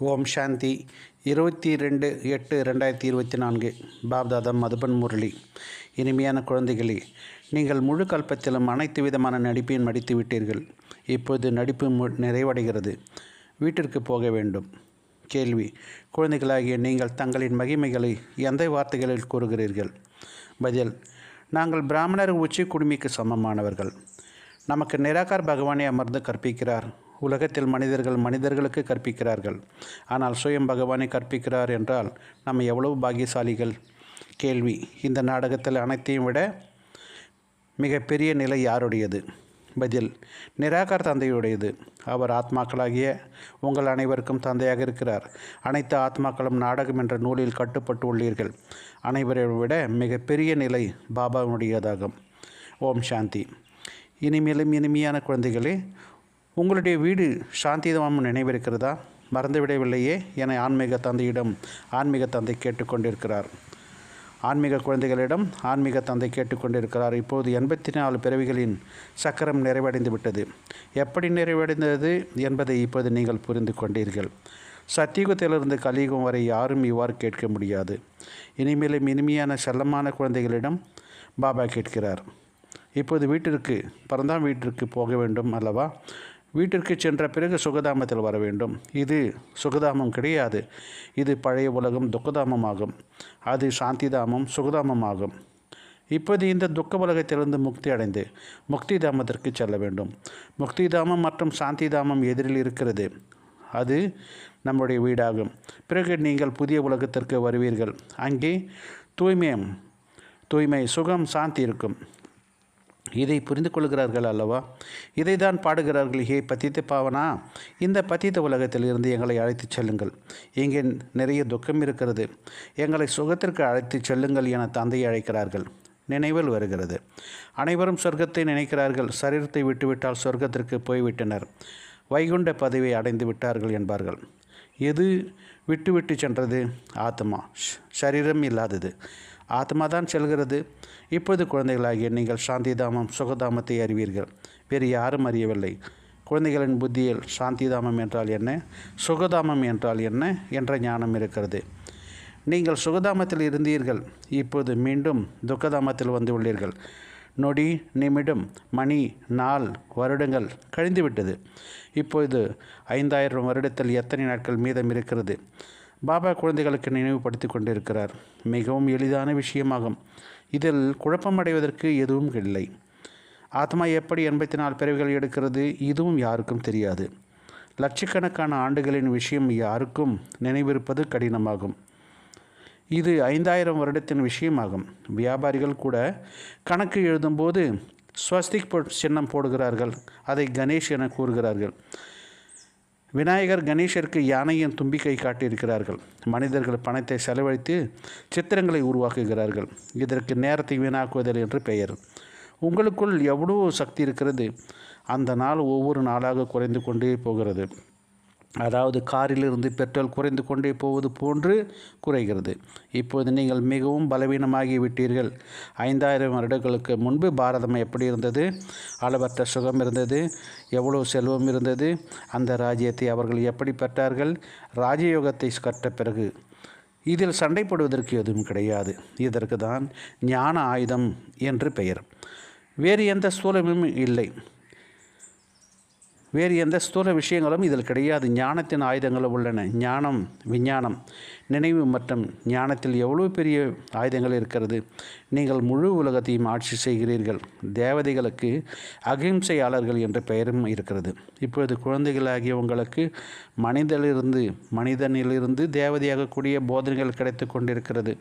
ஓம் சாந்தி. இருபத்தி ரெண்டு எட்டு ரெண்டாயிரத்தி இருபத்தி நான்கு. பாப்தாதம் மதுபன் முரளி. இனிமையான குழந்தைகளே நீங்கள் முழு கல்பத்திலும் அனைத்து விதமான நடிப்பையும் நடித்து விட்டீர்கள். இப்போது நடிப்பு மு நிறைவடைகிறது. வீட்டிற்கு போக வேண்டும். கேள்வி குழந்தைகளாகிய நீங்கள் தங்களின் மகிமைகளை எந்த வார்த்தைகளில் கூறுகிறீர்கள்? பதில் நாங்கள் பிராமணர் உச்சி குடுமிக்கு சமமானவர்கள். நமக்கு நிராகார் பகவானே அமர்ந்து கற்பிக்கிறார். உலகத்தில் மனிதர்கள் மனிதர்களுக்கு கற்பிக்கிறார்கள். ஆனால் சுயம் பகவானை கற்பிக்கிறார் என்றால் நம்ம எவ்வளவு பாக்கியசாலிகள்? கேள்வி. இந்த நாடகத்தில் அனைத்தையும் விட மிகப்பெரிய நிலை யாருடையது? பதில். நிராகார் தந்தையுடையது. அவர் ஆத்மாக்களாகிய உங்கள் அனைவருக்கும் தந்தையாக இருக்கிறார். அனைத்து ஆத்மாக்களும் நாடகம் என்ற நூலில் கட்டுப்பட்டு உள்ளீர்கள் அனைவரை விட மிகப்பெரிய நிலை பாபாவுடையதாகும். ஓம் சாந்தி. இனிமேலும் இனிமையான குழந்தைகளே உங்களுடைய வீடு சாந்திதமாக நினைவிருக்கிறதா? மறந்துவிடவில்லையே என ஆன்மீக தந்தையிடம் ஆன்மீக தந்தை கேட்டுக்கொண்டிருக்கிறார் ஆன்மீக குழந்தைகளிடம் ஆன்மீக தந்தை கேட்டுக்கொண்டிருக்கிறார் இப்போது எண்பத்தி நாலு பிறவிகளின் சக்கரம் நிறைவடைந்து விட்டது எப்படி நிறைவடைந்தது என்பதை இப்போது நீங்கள் புரிந்து கொண்டீர்கள். சத்தியுகத்திலிருந்து கலியுகம் வரை யாரும் இவ்வாறு கேட்க முடியாது. இனிமேலும் இனிமையான செல்லமான குழந்தைகளிடம் பாபா கேட்கிறார். இப்போது வீட்டிற்கு பரந்தாம் வீட்டிற்கு போக வேண்டும் அல்லவா? வீட்டிற்கு சென்ற பிறகு சுகதாமத்தில் வர வேண்டும். இது சுகதாமம் கிடையாது. இது பழைய உலகம் துக்கதாமமாகும். அது சாந்திதாமம் சுகதாமமாகும். இப்போது இந்த துக்க உலகத்திலிருந்து முக்தி அடைந்து முக்தி தாமத்திற்கு செல்ல வேண்டும். முக்தி தாமம் மற்றும் சாந்தி தாமம் எதிரில் இருக்கிறது. அது நம்முடைய வீடாகும். பிறகு நீங்கள் புதிய உலகத்திற்கு வருவீர்கள். அங்கே தூய்மையம் தூய்மை சுகம் சாந்தி இருக்கும். இதை புரிந்து கொள்கிறார்கள் அல்லவா? இதை தான் பாடுகிறார்கள். ஹே பத்தித்த பாவனா இந்த பத்தித்த உலகத்தில் இருந்து எங்களை அழைத்துச் செல்லுங்கள். இங்கே நிறைய துக்கம் இருக்கிறது. எங்களை சுகத்திற்கு அழைத்துச் செல்லுங்கள் என தந்தையை அழைக்கிறார்கள். நினைவில் வருகிறது. அனைவரும் சொர்க்கத்தை நினைக்கிறார்கள். சரீரத்தை விட்டுவிட்டால் சொர்க்கத்திற்கு போய்விட்டனர். வைகுண்ட பதவியை அடைந்து விட்டார்கள் என்பார்கள். எது விட்டு விட்டு சென்றது? ஆத்மா. சரீரம் இல்லாதது. ஆத்மா தான் செல்கிறது. இப்போது குழந்தைகளாகிய நீங்கள் சாந்திதாமம் சுகதாமத்தை அறிவீர்கள். வேறு யாரும் அறியவில்லை. குழந்தைகளின் புத்தியில் சாந்திதாமம் என்றால் என்ன? சுகதாமம் என்றால் என்ன? என்ற ஞானம் இருக்கிறது. நீங்கள் சுகதாமத்தில் இருந்தீர்கள். இப்போது மீண்டும் துக்கதாமத்தில் வந்து உள்ளீர்கள். நொடி நிமிடம் மணி நாள் வருடங்கள் கழிந்துவிட்டது. இப்பொழுது ஐந்தாயிரம் வருடத்தில் எத்தனை நாட்கள் மீதம் இருக்கிறது? பாபா குழந்தைகளுக்கு நினைவுபடுத்தி கொண்டிருக்கிறார். மிகவும் எளிதான விஷயமாகும். இதில் குழப்பமடைவதற்கு எதுவும் இல்லை. ஆத்மா எப்படி எண்பத்தி நாலு பிறவிகள் எடுக்கிறது இதுவும் யாருக்கும் தெரியாது. லட்சக்கணக்கான ஆண்டுகளின் விஷயம் யாருக்கும் நினைவிருப்பது கடினமாகும். இது ஐந்தாயிரம் வருடத்தின் விஷயமாகும். வியாபாரிகள் கூட கணக்கு எழுதும்போது ஸ்வஸ்திக் சின்னம் போடுகிறார்கள். அதை கணேஷ் என கூறுகிறார்கள். விநாயகர் கணேசருக்கு யானையின் தும்பிக்கை காட்டியிருக்கிறார்கள். மனிதர்கள் பணத்தை செலவழித்து சித்திரங்களை உருவாக்குகிறார்கள். இதற்கு நேரத்தை வீணாக்குவதில் என்று பெயர். உங்களுக்குள் எவ்வளோ சக்தி இருக்கிறது. அந்த நாள் ஒவ்வொரு நாளாக குறைந்து கொண்டே போகிறது. அதாவது காரிலிருந்து பெட்ரோல் குறைந்து கொண்டே போவது போன்று குறைகிறது. இப்போது நீங்கள் மிகவும் பலவீனமாகி விட்டீர்கள் ஐந்தாயிரம் வருடங்களுக்கு முன்பு பாரதம் எப்படி இருந்தது? அளவற்ற சுகம் இருந்தது. எவ்வளோ செல்வம் இருந்தது? அந்த ராஜ்யத்தை அவர்கள் எப்படி பெற்றார்கள்? ராஜயோகத்தை கற்ற பிறகு. இதில் சண்டைப்படுவதற்கு எதுவும் கிடையாது. இதற்கு தான் ஞான ஆயுதம் என்று பெயர். வேறு எந்த சூழலும் இல்லை. வேறு எந்த ஸ்தூல விஷயங்களும் இதில் கிடையாது. ஞானத்தின் ஆயுதங்களும் உள்ளன. ஞானம் விஞ்ஞானம் நினைவு மற்றும் ஞானத்தில் எவ்வளோ பெரிய ஆயுதங்கள் இருக்கிறது? நீங்கள் முழு உலகத்தையும் ஆட்சி செய்கிறீர்கள். தேவதைகளுக்கு அகிம்சையாளர்கள் என்ற பெயரும் இருக்கிறது. இப்பொழுது குழந்தைகளாகிய உங்களுக்கு மனிதனிலிருந்து மனிதனிலிருந்து தேவதையாகக்கூடிய போதனைகள் கிடைத்து கொண்டிருக்கிறது.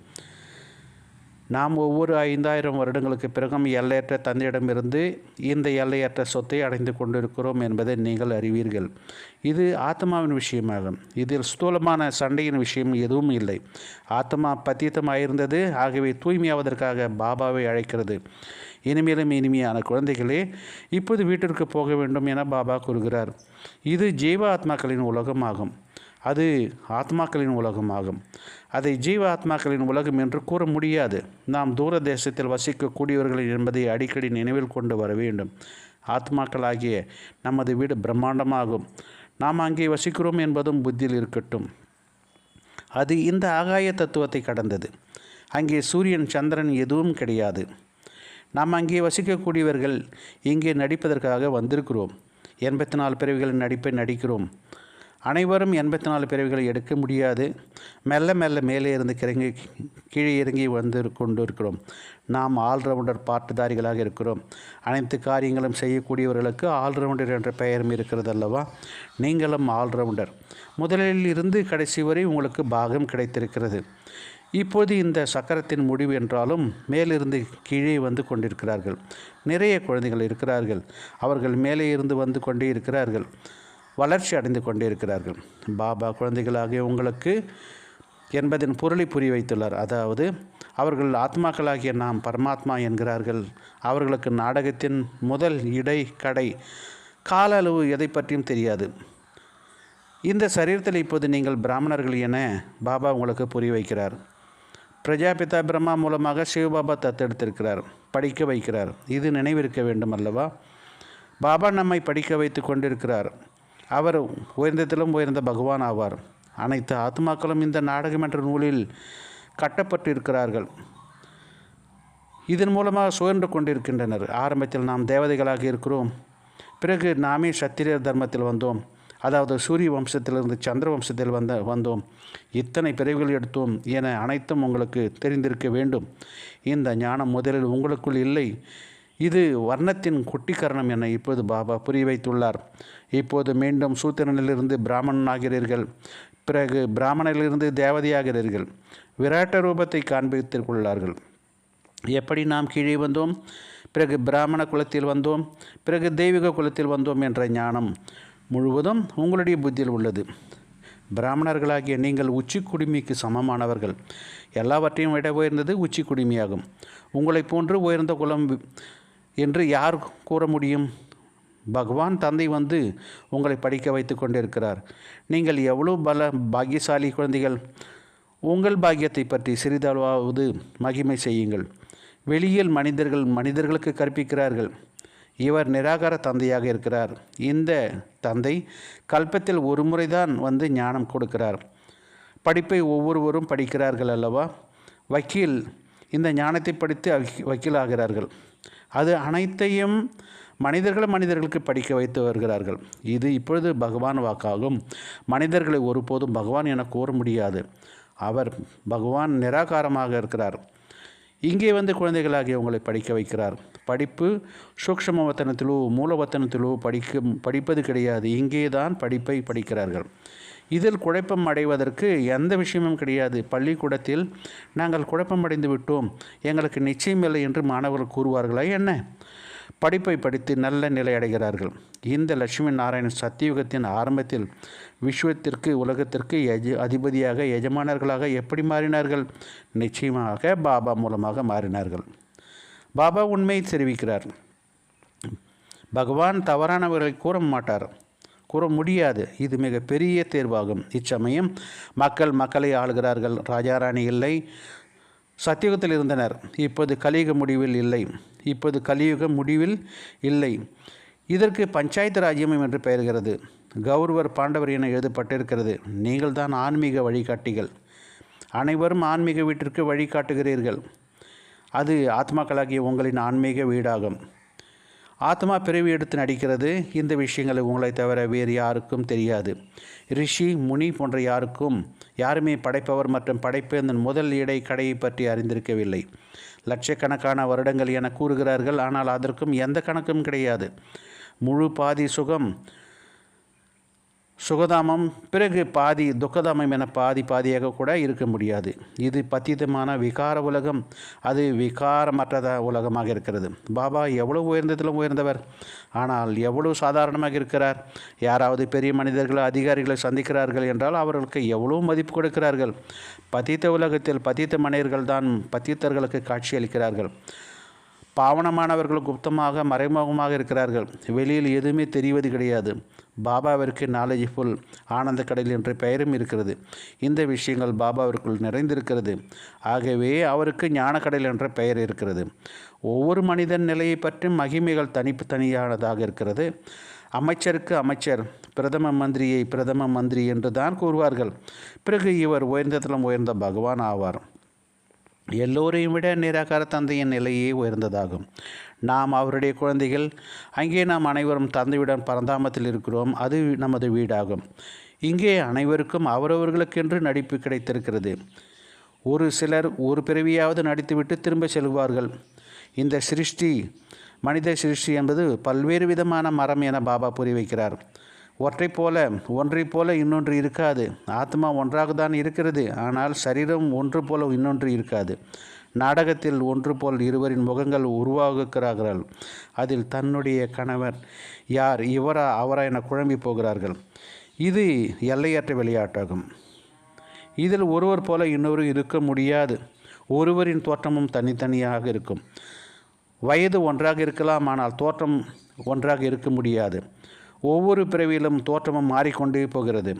நாம் ஒவ்வொரு ஐந்தாயிரம் வருடங்களுக்கு பிறகும் எல்லையற்ற தந்தையிடமிருந்து இந்த எல்லையற்ற சொத்தை அடைந்து கொண்டிருக்கிறோம் என்பதை நீங்கள் அறிவீர்கள். இது ஆத்மாவின் விஷயமாகும். இதில் ஸ்தூலமான சண்டையின் விஷயம் எதுவும் இல்லை. ஆத்மா பத்தீத்தமாயிருந்தது ஆகவே தூய்மையாவதற்காக பாபாவை அழைக்கிறது. இனிமேலும் இனிமையான குழந்தைகளே இப்போது வீட்டிற்கு போக வேண்டும் என பாபா கூறுகிறார். இது ஜீவ ஆத்மாக்களின் உலகமாகும். அது ஆத்மாக்களின் உலகமாகும். அதை ஜீவ ஆத்மாக்களின் உலகம் என்று கூற முடியாது. நாம் தூர தேசத்தில் வசிக்கக்கூடியவர்கள் என்பதை அடிக்கடி நினைவில் கொண்டு வர வேண்டும். ஆத்மாக்களாகிய நமது வீடு பிரம்மாண்டமாகும். நாம் அங்கே வசிக்கிறோம் என்பதும் புத்தியில் இருக்கட்டும். அது இந்த ஆகாய தத்துவத்தை கடந்தது. அங்கே சூரியன் சந்திரன் எதுவும் கிடையாது. நாம் அங்கே வசிக்கக்கூடியவர்கள் இங்கே நடிப்பதற்காக வந்திருக்கிறோம். எண்பத்தி நாலு பிறவிகளின் நடிப்பை நடிக்கிறோம். அனைவரும் எண்பத்தி நாலு பிறவிகளை எடுக்க முடியாது. மெல்ல மெல்ல மேலே இருந்து கிறங்கி கீழே இறங்கி வந்து கொண்டு இருக்கிறோம் நாம் ஆல்ரவுண்டர் பாட்டுதாரிகளாக இருக்கிறோம். அனைத்து காரியங்களும் செய்யக்கூடியவர்களுக்கு ஆல்ரவுண்டர் என்ற பெயரும் இருக்கிறது அல்லவா நீங்களும் ஆல்ரவுண்டர் முதலில் இருந்து கடைசி வரை உங்களுக்கு பாகம் கிடைத்திருக்கிறது. இப்போது இந்த சக்கரத்தின் முடிவு என்றாலும் மேலிருந்து கீழே வந்து கொண்டிருக்கிறார்கள். நிறைய குழந்தைகள் இருக்கிறார்கள். அவர்கள் மேலே இருந்து வந்து கொண்டே இருக்கிறார்கள். வளர்ச்சி அடைந்து கொண்டிருக்கிறார்கள். பாபா குழந்தைகளாகிய உங்களுக்கு என்பதன் பொருளை புரிய வைத்துள்ளார். அதாவது அவர்கள் ஆத்மாக்களாகிய நாம் பரமாத்மா என்கிறார்கள். அவர்களுக்கு நாடகத்தின் முதல் இடை கடை கால அளவு எதை பற்றியும் தெரியாது. இந்த சரீரத்தில் இப்போது நீங்கள் பிராமணர்கள் என பாபா உங்களுக்கு புரிய வைக்கிறார். பிரஜாபிதா பிரம்மா மூலமாக சிவபாபா தத்தெடுத்திருக்கிறார். படிக்க வைக்கிறார். இது நினைவிருக்க வேண்டும் அல்லவா? பாபா நம்மை படிக்க வைத்து கொண்டிருக்கிறார். அவர் உயர்ந்ததிலும் உயர்ந்த பகவான் ஆவார். அனைத்து ஆத்மாக்களும் இந்த நாடகம் என்ற நூலில் கட்டப்பட்டு இருக்கிறார்கள் இதன் மூலமாக சுழன்று கொண்டிருக்கின்றனர். ஆரம்பத்தில் நாம் தேவதைகளாக இருக்கிறோம். பிறகு நாமே சத்திரிய தர்மத்தில் வந்தோம். அதாவது சூரிய வம்சத்திலிருந்து சந்திர வம்சத்தில் வந்த வந்தோம். இத்தனை பிரிவுகள் எடுத்தோம் என அனைத்தும் உங்களுக்கு தெரிந்திருக்க வேண்டும். இந்த ஞானம் முதலில் உங்களுக்குள் இல்லை. இது வர்ணத்தின் குட்டிக்கரணம் என இப்போது பாபா புரிய வைத்துள்ளார். இப்போது மீண்டும் சூத்திரனிலிருந்து பிராமணனாகிறீர்கள் பிறகு பிராமணனிலிருந்து தேவதையாகிறீர்கள் விராட்ட ரூபத்தை காண்பித்திருக்குள்ளார்கள் எப்படி நாம் கீழே வந்தோம்? பிறகு பிராமண குலத்தில் வந்தோம். பிறகு தெய்வீக குலத்தில் வந்தோம் என்ற ஞானம் முழுவதும் உங்களுடைய புத்தியில் உள்ளது. பிராமணர்களாகிய நீங்கள் உச்சி குடிமைக்கு சமமானவர்கள். எல்லாவற்றையும் விட உயர்ந்தது உச்சி குடிமையாகும். உங்களைப் போன்று உயர்ந்த குலம் என்று யார் கூற முடியும்? பகவான் தந்தை வந்து உங்களை படிக்க வைத்து கொண்டிருக்கிறார். நீங்கள் எவ்வளோ பல பாக்கியசாலி குழந்தைகள். உங்கள் பாக்கியத்தை பற்றி சிறிதளவாவது மகிமை செய்யுங்கள். வெளியில் மனிதர்கள் மனிதர்களுக்கு கற்பிக்கிறார்கள். இவர் நிராகார தந்தையாக இருக்கிறார். இந்த தந்தை கல்பத்தில் ஒரு முறைதான் வந்து ஞானம் கொடுக்கிறார். படிப்பை ஒவ்வொருவரும் படிக்கிறார்கள் அல்லவா? வக்கீல் இந்த ஞானத்தை படித்து வக்கீலாகிறார்கள். அது அனைத்தையும் மனிதர்கள் மனிதர்களுக்கு படிக்க வைத்து வருகிறார்கள். இது இப்பொழுது பகவான் வாக்காகும். மனிதர்களை ஒருபோதும் பகவான் என கூற முடியாது. அவர் பகவான் நிராகாரமாக இருக்கிறார். இங்கே வந்து குழந்தைகளாகிய உங்களை படிக்க வைக்கிறார். படிப்பு சூக்ஷம வத்தனத்திலோ மூலவத்தனத்திலோ படிக்க படிப்பது கிடையாது. இங்கே தான் படிப்பை படிக்கிறார்கள். இதில் குழப்பம் அடைவதற்கு எந்த விஷயமும் கிடையாது. பள்ளிக்கூடத்தில் நாங்கள் குழப்பம் அடைந்து விட்டோம். எங்களுக்கு நிச்சயமில்லை என்று மாணவர்கள் கூறுவார்களா என்ன? படிப்பை படித்து நல்ல நிலை அடைகிறார்கள். இந்த லட்சுமி நாராயணன் சத்தியுகத்தின் ஆரம்பத்தில் விஸ்வத்திற்கு உலகத்திற்கு எஜ அதிபதியாக எஜமானர்களாக எப்படி மாறினார்கள்? நிச்சயமாக பாபா மூலமாக மாறினார்கள். பாபா உண்மையை தெரிவிக்கிறார். பகவான் தவறானவர்களை கூற மாட்டார். கூற முடியாது. இது மிக பெரிய தேர்வாகும். இச்சமயம் மக்கள் மக்களை ஆளுகிறார்கள். ராஜாராணி இல்லை. சத்தியுகத்தில் இருந்தனர். இப்போது கலியுக முடிவில் இல்லை. இப்போது கலியுக முடிவில் இல்லை. இதற்கு பஞ்சாயத்து ராஜ்யம் என்று பெயர்கிறது. கௌரவர் பாண்டவர் என எழுதப்பட்டிருக்கிறது. நீங்கள் தான் ஆன்மீக வழிகாட்டிகள். அனைவரும் ஆன்மீக வீட்டிற்கு வழிகாட்டுகிறீர்கள். அது ஆத்மாக்களாகிய உங்களின் ஆன்மீக வீடாகும். ஆத்மா பிறவி எடுத்து நடிக்கிறது. இந்த விஷயங்களை உங்களை தவிர வேறு யாருக்கும் தெரியாது. ரிஷி முனி போன்ற யாருக்கும் யாருமே படைப்பவர் மற்றும் படைப்பேந்தன் முதல் இடை கடையை பற்றி அறிந்திருக்கவில்லை. லட்சக்கணக்கான வருடங்கள் என கூறுகிறார்கள். ஆனால் அதற்கும் எந்த கணக்கும் கிடையாது. முழு பாதி சுகம் சுகதாமம் பிறகு பாதி துக்கதாமம் என பாதி பாதியாக கூட இருக்க முடியாது. இது பத்திதமான விகார உலகம். அது விகாரமற்றத உலகமாக இருக்கிறது. பாபா எவ்வளவு உயர்ந்ததிலும் உயர்ந்தவர். ஆனால் எவ்வளவு சாதாரணமாக இருக்கிறார். யாராவது பெரிய மனிதர்கள் அதிகாரிகளை சந்திக்கிறார்கள் என்றால் அவர்களுக்கு எவ்வளோ மதிப்பு கொடுக்கிறார்கள். பதித்த உலகத்தில் பதித்த மனிதர்கள் தான் பத்தித்தர்களுக்கு காட்சி அளிக்கிறார்கள் பாவனமானவர்கள் குப்தமாக மறைமுகமாக இருக்கிறார்கள். வெளியில் எதுவுமே தெரிவது கிடையாது. பாபாவிற்கு நாலேஜ்ஃபுல் ஆனந்த கடல் என்ற பெயரும் இருக்கிறது. இந்த விஷயங்கள் பாபாவிற்குள் நிறைந்திருக்கிறது. ஆகவே அவருக்கு ஞானக்கடல் என்ற பெயர் இருக்கிறது. ஒவ்வொரு மனிதன் நிலையை பற்றி மகிமைகள் தனிப்பு தனியானதாக இருக்கிறது. அமைச்சருக்கு அமைச்சர் பிரதம மந்திரியை பிரதம மந்திரி என்று தான் கூறுவார்கள். பிறகு இவர் உயர்ந்ததிலும் உயர்ந்த பகவான் ஆவார். எல்லோரையும் விட நிராகார தந்தையின் நிலையே உயர்ந்ததாகும். நாம் அவருடைய குழந்தைகள் அங்கே நாம் அனைவரும் தந்தையுடன் பரந்தாமத்தில் இருக்கிறோம் அது நமது வீடாகும். இங்கே அனைவருக்கும் அவரவர்களுக்கென்று நடிப்பு கிடைத்திருக்கிறது. ஒரு சிலர் ஒரு பிறவியாவது நடித்துவிட்டு திரும்ப செல்வார்கள். இந்த சிருஷ்டி மனித சிருஷ்டி என்பது பல்வேறு விதமான மரம் என பாபா புரி வைக்கிறார். ஒற்றை போல ஒன்றை போல இன்னொன்று இருக்காது. ஆத்மா ஒன்றாக தான் இருக்கிறது. ஆனால் சரீரம் ஒன்று போல இன்னொன்று இருக்காது. நாடகத்தில் ஒன்று போல் இருவரின் முகங்கள் உருவாகுகிறார்கள். அதில் தன்னுடைய கணவர் யார் இவரா அவரா என குழம்பி போகிறார்கள். இது எல்லையற்ற விளையாட்டாகும். இதில் ஒருவர் போல இன்னொரு இருக்க முடியாது. ஒருவரின் தோற்றமும் தனித்தனியாக இருக்கும். வயது ஒன்றாக இருக்கலாம் ஆனால் தோற்றம் ஒன்றாக இருக்க முடியாது. ஒவ்வொரு பிறவியிலும் தோற்றமும் மாறிக்கொண்டே போகிறது.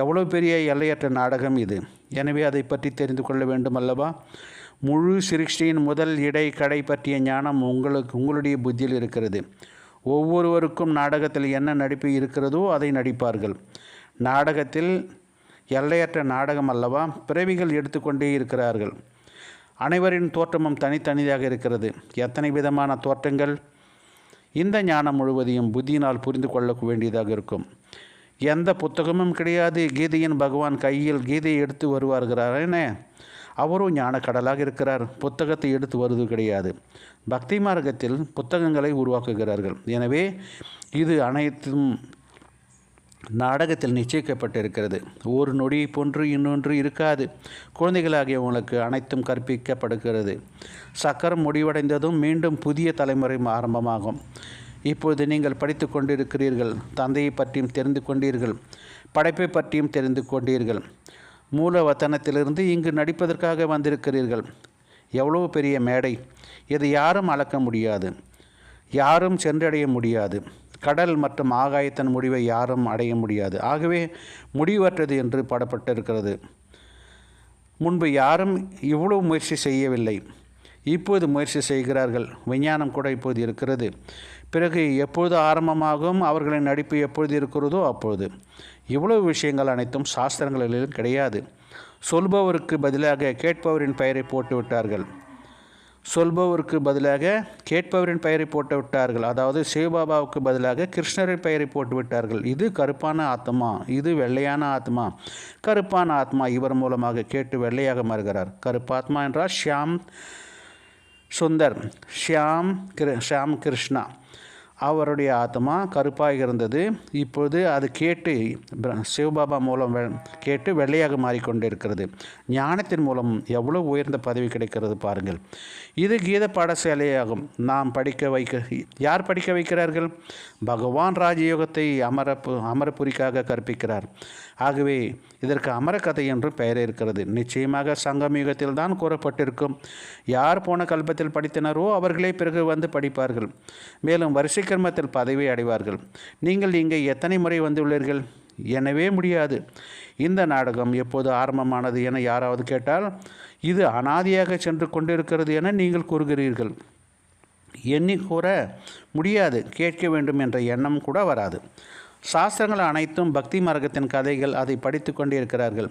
எவ்வளோ பெரிய எல்லையற்ற நாடகம் இது. எனவே அதை பற்றி தெரிந்து கொள்ள வேண்டும் அல்லவா முழு சிருஷ்டியின் முதல் இடை கடை பற்றிய ஞானம் உங்களுக்கு உங்களுடைய புத்தியில் இருக்கிறது. ஒவ்வொருவருக்கும் நாடகத்தில் என்ன நடிப்பு இருக்கிறதோ அதை நடிப்பார்கள். நாடகத்தில் எல்லையற்ற நாடகம் அல்லவா? பிறவிகள் எடுத்துக்கொண்டே இருக்கிறார்கள். அனைவரின் தோற்றமும் தனித்தனியாக இருக்கிறது. எத்தனை விதமான தோற்றங்கள்? இந்த ஞானம் முழுவதையும் புத்தியினால் புரிந்து கொள்ள வேண்டியதாக இருக்கும். எந்த புத்தகமும் கிடையாது. கீதையின் பகவான் கையில் கீதையை எடுத்து வருவார்களார் அவரும் ஞான கடலாக இருக்கிறார். புத்தகத்தை எடுத்து வருவது கிடையாது. பக்தி மார்க்கத்தில் புத்தகங்களை உருவாக்குகிறார்கள். எனவே இது அனைத்தும் நாடகத்தில் நிச்சயிக்கப்பட்டிருக்கிறது. ஒரு நொடி போன்று இன்னொன்று இருக்காது. குழந்தைகளாகிய உங்களுக்கு அனைத்தும் கற்பிக்கப்படுகிறது. சக்கரம் முடிவடைந்ததும் மீண்டும் புதிய தலைமுறை ஆரம்பமாகும். இப்பொழுது நீங்கள் படித்து கொண்டிருக்கிறீர்கள். தந்தையை பற்றியும் தெரிந்து கொண்டீர்கள். படைப்பை பற்றியும் தெரிந்து கொண்டீர்கள். மூல வத்தனத்திலிருந்து இங்கு நடிப்பதற்காக வந்திருக்கிறீர்கள். எவ்வளவு பெரிய மேடை. இதை யாரும் அளக்க முடியாது. யாரும் சென்றடைய முடியாது. கடல் மற்றும் ஆகாயத்தின் முடிவை யாரும் அடைய முடியாது. ஆகவே முடிவற்றது என்று பாடப்பட்டிருக்கிறது. முன்பு யாரும் இவ்வளவு முயற்சி செய்யவில்லை. இப்போது முயற்சி செய்கிறார்கள். விஞ்ஞானம் கூட இப்போது இருக்கிறது. பிறகு எப்பொழுது ஆரம்பமாகும்? அவர்களின் நடிப்பு எப்பொழுது இருக்கிறதோ அப்பொழுது இவ்வளவு விஷயங்கள் அனைத்தும் சாஸ்திரங்களிலும் கிடையாது. சொல்பவருக்கு பதிலாக கேட்பவரின் பெயரை போட்டு விட்டார்கள் சொல்பவருக்கு பதிலாக கேட்பவரின் பெயரை போட்டு விட்டார்கள். அதாவது சிவபாபாவுக்கு பதிலாக கிருஷ்ணரின் பெயரை போட்டு விட்டார்கள். இது கருப்பான ஆத்மா இது வெள்ளையான ஆத்மா. கருப்பான ஆத்மா இவர் மூலமாக கேட்டு வெள்ளையாக மாறுகிறார். கருப்பாத்மா என்றால் ஷியாம் சுந்தர் ஷியாம் கிரு ஷியாம் கிருஷ்ணா. அவருடைய ஆத்மா கருப்பாக இருந்தது. இப்பொழுது அது கேட்டு சிவபாபா மூலம் கேட்டு வெள்ளையாக மாறிக்கொண்டிருக்கிறது. ஞானத்தின் மூலம் எவ்வளோ உயர்ந்த பதவி கிடைக்கிறது பாருங்கள். இது கீத பாடசாலையாகும். நாம் படிக்க வைக்க யார் படிக்க வைக்கிறார்கள்? பகவான் ராஜயோகத்தை அமர அமரபுரிக்காக கற்பிக்கிறார். ஆகவே இதற்கு அமரக்கதை என்று பெயர் இருக்கிறது. நிச்சயமாக சங்கம் யுகத்தில் தான் கூறப்பட்டிருக்கும். யார் போன கல்பத்தில் படித்தனரோ அவர்களே பிறகு வந்து படிப்பார்கள். மேலும் வரிசை கர்மத்தில் பதவி அடைவார்கள். நீங்கள் இங்கே எத்தனை முறை வந்துள்ளீர்கள்? எனவே முடியாது. இந்த நாடகம் எப்போது ஆரம்பமானது என யாராவது கேட்டால் இது அனாதியாக சென்று கொண்டிருக்கிறது என நீங்கள் கூறுகிறீர்கள். எண்ணி கூற முடியாது. கேட்க வேண்டும் என்ற எண்ணம் கூட வராது. சாஸ்திரங்கள் அனைத்தும் பக்தி மார்க்கத்தின் கதைகள் அதை படித்து கொண்டிருக்கிறார்கள்.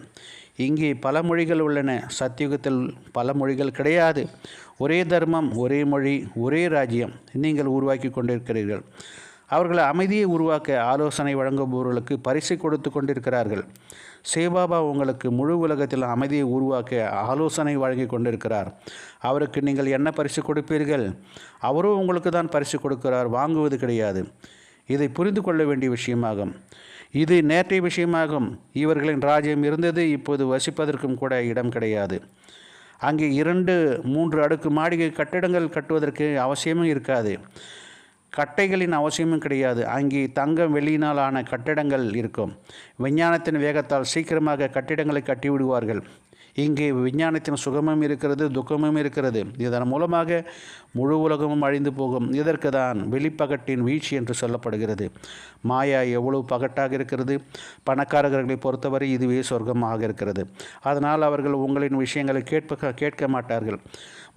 இங்கே பல மொழிகள் உள்ளன. சத்தியுகத்தில் பல மொழிகள் கிடையாது. ஒரே தர்மம் ஒரே மொழி ஒரே ராஜ்யம் நீங்கள் உருவாக்கி கொண்டிருக்கிறீர்கள். அவர்கள் அமைதியை உருவாக்க ஆலோசனை வழங்குபவர்களுக்கு பரிசு கொடுத்து கொண்டிருக்கிறார்கள். சேபாபா உங்களுக்கு முழு உலகத்தில் அமைதியை உருவாக்க ஆலோசனை வழங்கி கொண்டிருக்கிறார். அவருக்கு நீங்கள் என்ன பரிசு கொடுப்பீர்கள்? அவரும் உங்களுக்கு தான் பரிசு கொடுக்கிறார். வாங்குவது கிடையாது. இதை புரிந்து கொள்ள வேண்டிய விஷயமாகும். இது நேற்றைய விஷயமாகும். இவர்களின் ராஜ்யம் இருந்தது இப்போது வசிப்பதற்கும் கூட இடம் கிடையாது. அங்கே இரண்டு மூன்று அடுக்கு மாடிகை கட்டிடங்கள் கட்டுவதற்கு அவசியமும் இருக்காது. கட்டைகளின் அவசியமும் கிடையாது. அங்கே தங்கம் வெளியினால் ஆன கட்டிடங்கள் இருக்கும். விஞ்ஞானத்தின் வேகத்தால் சீக்கிரமாக கட்டிடங்களை கட்டிவிடுவார்கள். இங்கே விஞ்ஞானத்தின் சுகமும் இருக்கிறது துக்கமும் இருக்கிறது. இதன் மூலமாக முழு உலகமும் அழிந்து போகும். இதற்கு தான் வெளிப்பகட்டின் வீழ்ச்சி என்று சொல்லப்படுகிறது. மாயா எவ்வளவு பகட்டாக இருக்கிறது? பணக்காரர்களை பொறுத்தவரை இதுவே சொர்க்கமாக இருக்கிறது. அதனால் அவர்கள் உங்களின் விஷயங்களை கேட்ப கேட்க மாட்டார்கள்.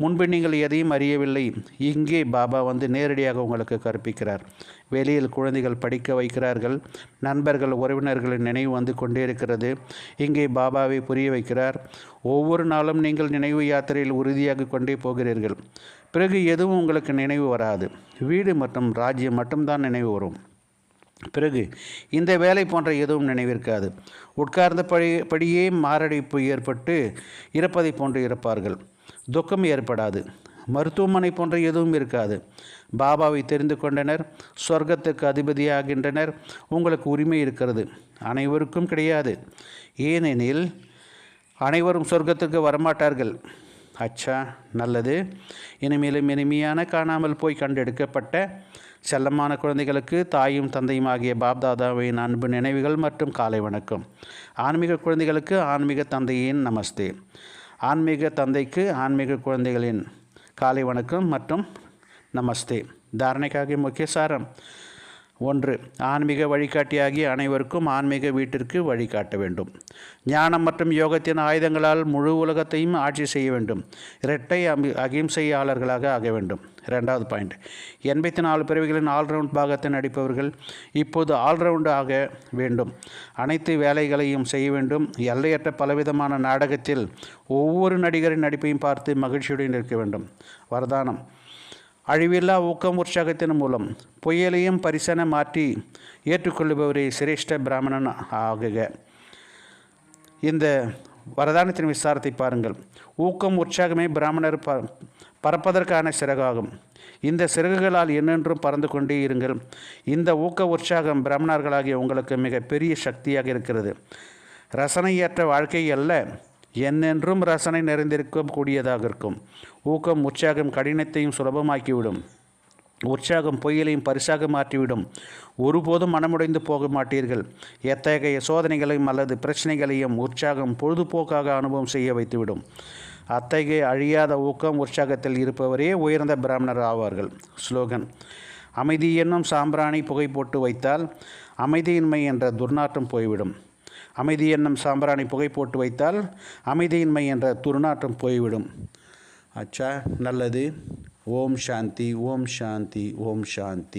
முன்பு நீங்கள் எதையும் அறியவில்லை. இங்கே பாபா வந்து நேரடியாக உங்களுக்கு கற்பிக்கிறார். வெளியில் குழந்தைகள் படிக்க வைக்கிறார்கள். நண்பர்கள் உறவினர்களின் நினைவு வந்து கொண்டே இருக்கிறது. இங்கே பாபாவை புரிய வைக்கிறார். ஒவ்வொரு நாளும் நீங்கள் நினைவு யாத்திரையில் உறுதியாக கொண்டே போகிறீர்கள். பிறகு எதுவும் உங்களுக்கு நினைவு வராது. வீடு மற்றும் ராஜ்யம் மட்டும்தான் நினைவு வரும். பிறகு இந்த வேலை போன்ற எதுவும் நினைவிருக்காது. உட்கார்ந்த படி படியே மாரடைப்பு ஏற்பட்டு இறப்பதை போன்று இருப்பார்கள் துக்கம் ஏற்படாது. மருத்துவமனை போன்ற எதுவும் இருக்காது. பாபாவை தெரிந்து கொண்டனர். சொர்க்கத்துக்கு அதிபதியாகின்றனர். உங்களுக்கு உரிமை இருக்கிறது. அனைவருக்கும் கிடையாது. ஏனெனில் அனைவரும் சொர்க்கத்துக்கு வரமாட்டார்கள். அச்சா நல்லது. இனிமேலும் இனிமையான காணாமல் போய் கண்டெடுக்கப்பட்ட செல்லமான குழந்தைகளுக்கு தாயும் தந்தையும் ஆகிய பாப்தாதாவின் அன்பு நினைவுகள் மற்றும் காலை வணக்கம். ஆன்மீக குழந்தைகளுக்கு ஆன்மீக தந்தையின் நமஸ்தே. ஆன்மீக தந்தைக்கு ஆன்மீக குழந்தைகளின் காலை வணக்கம் மற்றும் நமஸ்தே. தாரணைக்காக முக்கிய சாரம். ஒன்று ஆன்மீக வழிகாட்டியாகி அனைவருக்கும் ஆன்மீக வீட்டிற்கு வழிகாட்ட வேண்டும். ஞானம் மற்றும் யோகத்தின் ஆயுதங்களால் முழு உலகத்தையும் ஆட்சி செய்ய வேண்டும். இரட்டை அமி அகிம்சையாளர்களாக ஆக வேண்டும். ரெண்டாவது பாயிண்ட். எண்பத்தி நாலு பிறவிகளின் ஆல்ரவுண்ட் பாகத்தை நடிப்பவர்கள் இப்போது ஆல்ரவுண்டு ஆக வேண்டும். அனைத்து வேலைகளையும் செய்ய வேண்டும். எல்லையற்ற பலவிதமான நாடகத்தில் ஒவ்வொரு நடிகரின் நடிப்பையும் பார்த்து மகிழ்ச்சியுடன் இருக்க வேண்டும். வரதானம். அழிவில்லா ஊக்கம் உற்சாகத்தின் மூலம் புயலையும் பரிசன மாற்றி ஏற்றுக்கொள்ளுபவரை சிரேஷ்ட பிராமணன் ஆகுக. இந்த வரதானத்தின் விசாரத்தை பாருங்கள். ஊக்கம் உற்சாகமே பிராமணர் ப பறப்பதற்கான சிறகாகும். இந்த சிறகுகளால் என்னென்றும் பறந்து கொண்டே இருங்கள். இந்த ஊக்க உற்சாகம் பிராமணர்களாகிய உங்களுக்கு மிக பெரிய சக்தியாக இருக்கிறது. ரசனையற்ற வாழ்க்கை அல்ல என்னென்றும் ரசனை நிறைந்திருக்க கூடியதாக இருக்கும். ஊக்கம் உற்சாகம் கடினத்தையும் சுலபமாக்கிவிடும். உற்சாகம் பொய்யலையும் பரிசாக மாற்றிவிடும். ஒருபோதும் மனமுடைந்து போக மாட்டீர்கள். எத்தகைய சோதனைகளையும் அல்லது பிரச்சனைகளையும் உற்சாகம் பொழுதுபோக்காக அனுபவம் செய்ய வைத்துவிடும். அத்தகைய அழியாத ஊக்கம் உற்சாகத்தில் இருப்பவரே உயர்ந்த பிராமணர் ஆவார்கள். ஸ்லோகன். அமைதி என்னும் சாம்பிராணி புகை போட்டு வைத்தால் அமைதியின்மை என்ற துர்நாற்றம் போய்விடும். அமைதி என்னும் சாம்பிராணி புகை போட்டு வைத்தால் அமைதியின்மை என்ற துர்நாற்றம் போய்விடும். அச்சா நல்லது ஓம் சாந்தி ஓம் சாந்தி ஓம் சாந்தி